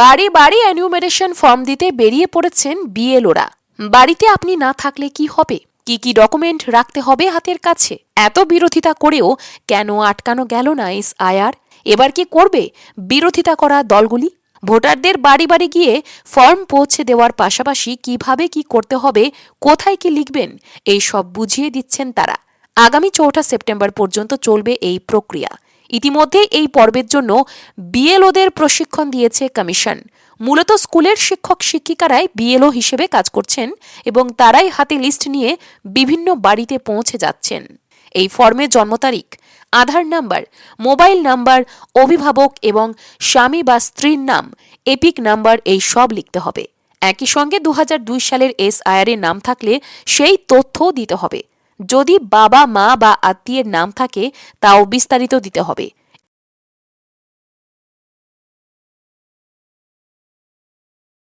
বাড়ি বাড়ি অ্যানিউমারেশন ফর্ম দিতে বেরিয়ে পড়েছেন বিএলওরা। বাড়িতে আপনি না থাকলে কি হবে? কি কি ডকুমেন্ট রাখতে হবে হাতের কাছে? এত বিরোধিতা করেও কেন আটকানো গেল না এস আয়ার এবার কি করবে বিরোধিতা করা দলগুলি? ভোটারদের বাড়ি বাড়ি গিয়ে ফর্ম পৌঁছে দেওয়ার পাশাপাশি কীভাবে কি করতে হবে, কোথায় কি লিখবেন, এই সব বুঝিয়ে দিচ্ছেন তারা। আগামী চৌঠা সেপ্টেম্বর পর্যন্ত চলবে এই প্রক্রিয়া। ইতিমধ্যে এই পর্বের জন্য বিএলওদের প্রশিক্ষণ দিয়েছে কমিশন। মূলত স্কুলের শিক্ষক শিক্ষিকারাই বিএলও হিসেবে কাজ করছেন এবং তারাই হাতে লিস্ট নিয়ে বিভিন্ন বাড়িতে পৌঁছে যাচ্ছেন। এই ফর্মে জন্ম তারিখ, আধার নাম্বার, মোবাইল নাম্বার, অভিভাবক এবং স্বামী বা স্ত্রীর নাম, এপিক নাম্বার এই সব লিখতে হবে। একই সঙ্গে দু হাজার দুই সালের এস আয়ারের নাম থাকলে সেই তথ্যও দিতে হবে। যদি বাবা মা বা আত্মীয়ের নাম থাকে তাও বিস্তারিত দিতে হবে।